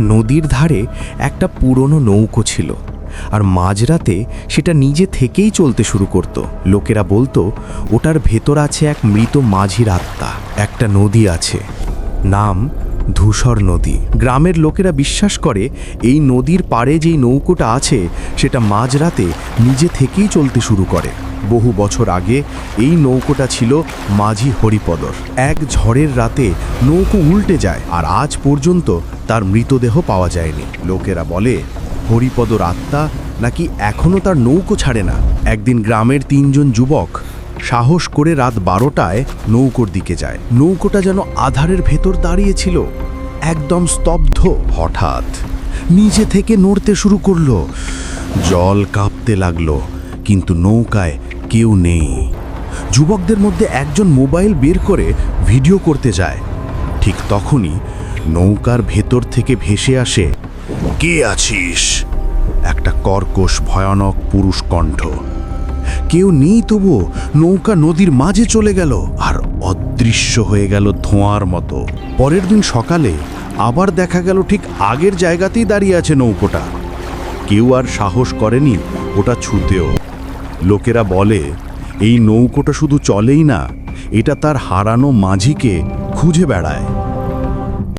নদীর ধারে একটা পুরনো নৌকো ছিল আর মাঝরাতে সেটা নিজে থেকেই চলতে শুরু করত। লোকেরা বলতো, ওটার ভেতর আছে এক মৃত মাঝির আত্মা, একটা নদী আছে, নাম ধূসর নদী। গ্রামের লোকেরা বিশ্বাস করে, এই নদীর পাড়ে যেই নৌকোটা আছে, সেটা মাঝরাতে নিজে থেকেই চলতে শুরু করে। বহু বছর আগে এই নৌকোটা ছিল মাঝি হরিপদর। এক ঝড়ের রাতে নৌকো উল্টে যায় আর আজ পর্যন্ত তার মৃতদেহ পাওয়া যায়নি। লোকেরা বলে, হরিপদর আত্মা নাকি এখনও তার নৌকো ছাড়ে না? একদিন গ্রামের তিনজন যুবক সাহস করে রাত বারোটায় নৌকোর দিকে যায়। নৌকোটা যেন আধারের ভেতর দাঁড়িয়েছিল একদম স্তব্ধ। হঠাৎ নিজে থেকে নড়তে শুরু করল। জল কাঁপতে লাগল। কিন্তু নৌকায় কেউ নেই। যুবকদের মধ্যে একজন মোবাইল বের করে ভিডিও করতে যায়। ঠিক তখনই নৌকার ভেতর থেকে ভেসে আসে, কে আছিস? একটা কর্কশ, ভয়ানক পুরুষ কণ্ঠ। কেউ নেই তবু নৌকা নদীর মাঝে চলে গেল আর অদৃশ্য হয়ে গেল ধোঁয়ার মতো। পরের দিন সকালে আবার দেখা গেল ঠিক আগের জায়গাতেই দাঁড়িয়ে আছে নৌকোটা। কেউ আর সাহস করেনি ওটা ছুতেও। লোকেরা বলে এই নৌকোটা শুধু চলেই না এটা তার হারানো মাঝিকে খুঁজে বেড়ায়।